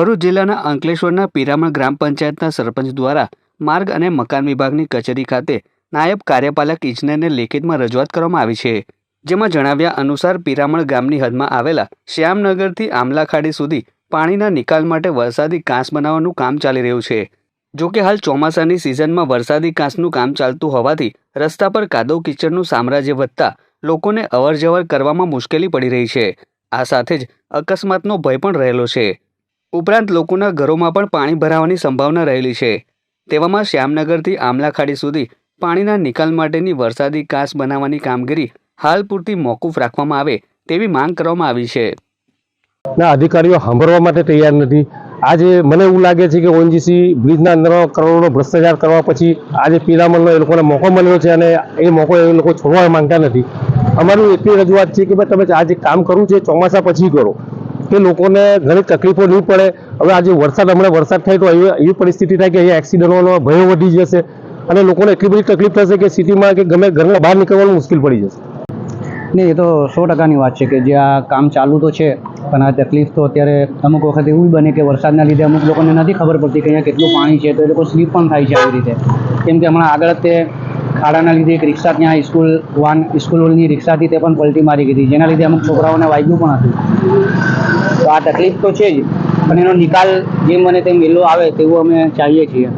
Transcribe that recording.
ભરૂચ જિલ્લાના અંકલેશ્વરના પીરામણ ગ્રામ પંચાયતના સરપંચ દ્વારા માર્ગ અને મકાન વિભાગની કચેરી ખાતે નાયબ કાર્યપાલક ઇજનેરને લેખિતમાં રજૂઆત કરવામાં આવી છે. જેમાં જણાવ્યા અનુસાર પીરામણ ગામની હદમાં આવેલા શ્યામનગરથી આમલાખાડી સુધી પાણીના નિકાલ માટે વરસાદી કાંસ બનાવવાનું કામ ચાલી રહ્યું છે. જો કે હાલ ચોમાસાની સિઝનમાં વરસાદી કાંસનું કામ ચાલતું હોવાથી રસ્તા પર કાદવ કિચડનું સામ્રાજ્ય વધતા લોકોને અવરજવર કરવામાં મુશ્કેલી પડી રહી છે. આ સાથે જ અકસ્માતનો ભય પણ રહેલો છે. ઉપરાંત લોકોના ઘરોમાં પણ પાણી ભરાવાની સંભાવના રહેલી છે. તેવામાં શ્યામનગરથી આમલાખાડી સુધી પાણીના નિકાલ માટેની વરસાદી કાસ બનાવવાની કામગીરી હાલ પૂરતી મોકૂફ રાખવામાં આવે તેવી માંગ કરવામાં આવી છે. ના, અધિકારીઓ સાંભળવા માટે તૈયાર નથી. આજે મને એવું લાગે છે કે ઓએનજીસી બ્રિજના અંદર કરોડોનો ભ્રષ્ટાચાર કરવા પછી આજે પીરામલનો એ લોકોને મોકો મળ્યો છે અને એ મોકો એ લોકો છોડવા માંગતા નથી. અમારું એટલી રજૂઆત છે કે ભાઈ તમે આ જે કામ કરવું છે, ચોમાસા પછી કરો. કે લોકોને ઘણી તકલીફો નહીં પડે. હવે આજે વરસાદ, હમણાં વરસાદ થાય તો એવી પરિસ્થિતિ થાય કે અહીંયા એક્સિડન્ટોનો ભયો વધી જશે અને લોકોને એટલી બધી તકલીફ થશે કે સિટીમાં કે ગમે ઘરના બહાર નીકળવાનું મુશ્કેલ પડી જશે. નહીં, એ તો સો ટકાની વાત છે કે જે આ કામ ચાલુ તો છે, પણ આ તકલીફ તો અત્યારે અમુક વખત એવું બને કે વરસાદના લીધે અમુક લોકોને નથી ખબર પડતી કે અહીંયા કેટલું પાણી છે, તો એ લોકો સ્લીપ પણ થાય છે આવી રીતે. કેમ કે હમણાં આગળ તે ખાડાના લીધે એક રિક્ષા ત્યાં સ્કૂલ વાન સ્કૂલની રિક્ષાથી તે પણ પલટી મારી ગઈ હતી જેના લીધે અમુક છોકરાઓને વાગ્યું પણ હતું. તો આ તકલીફ તો છે જ, પણ એનો નિકાલ જેમ મને તેમ વહેલો આવે તેવું અમે ચાહીએ છીએ.